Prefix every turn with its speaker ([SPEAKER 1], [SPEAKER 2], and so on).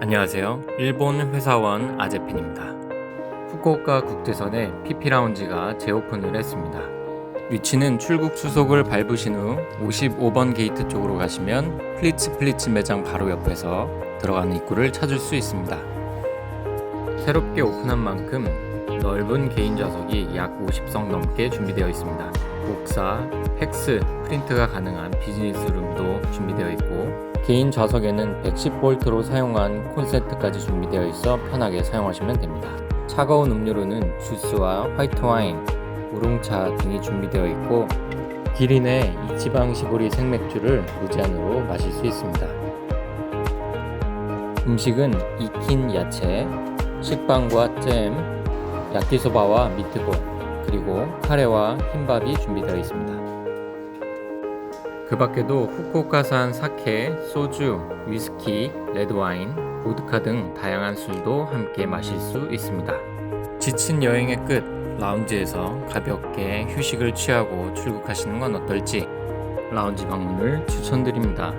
[SPEAKER 1] 안녕하세요. 일본 회사원 아제핀입니다. 후쿠오카 국제선에 PP 라운지가 재오픈을 했습니다. 위치는 출국 수속을 밟으신 후 55번 게이트 쪽으로 가시면 플리츠 플리츠 매장 바로 옆에서 들어가는 입구를 찾을 수 있습니다. 새롭게 오픈한 만큼 넓은 개인 좌석이 약 50석 넘게 준비되어 있습니다. 복사, 팩스, 프린트가 가능한 비즈니스 룸도 준비되어 있고 개인 좌석에는 110V로 사용한 콘센트까지 준비되어 있어 편하게 사용하시면 됩니다. 차가운 음료로는 주스와 화이트 와인, 우롱차 등이 준비되어 있고 기린 내 이치방 시보리 생맥주를 무제한으로 마실 수 있습니다. 음식은 익힌 야채, 식빵과 잼, 야끼소바와 미트볼, 그리고 카레와 흰밥이 준비되어 있습니다. 그 밖에도 후쿠오카산 사케, 소주, 위스키, 레드와인, 보드카 등 다양한 술도 함께 마실 수 있습니다. 지친 여행의 끝, 라운지에서 가볍게 휴식을 취하고 출국하시는 건 어떨지 라운지 방문을 추천드립니다.